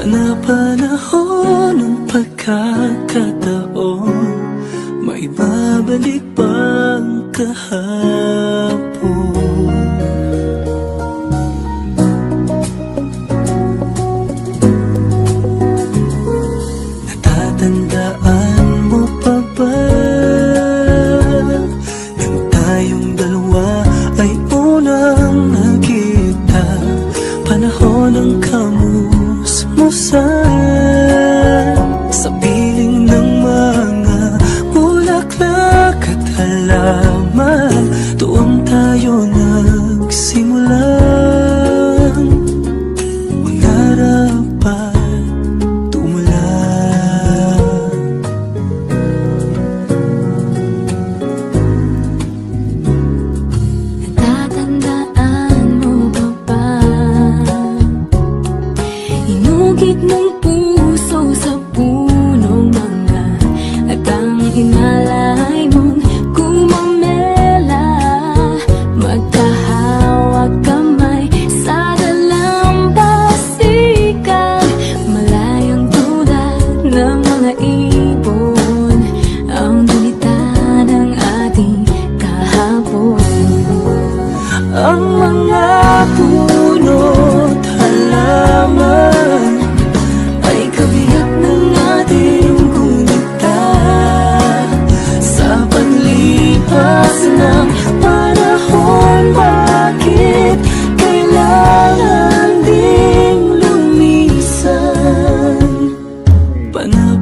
Panapanahon ng pagkakataon May babalik bang kahapon? Inugit ng puso sa punong mangga At ang inalay mong kumamela Magkahawak kamay sa dalampasigan Malayang tulad ng mga ibon. Ang gunita ng ating kahapon. Ang but now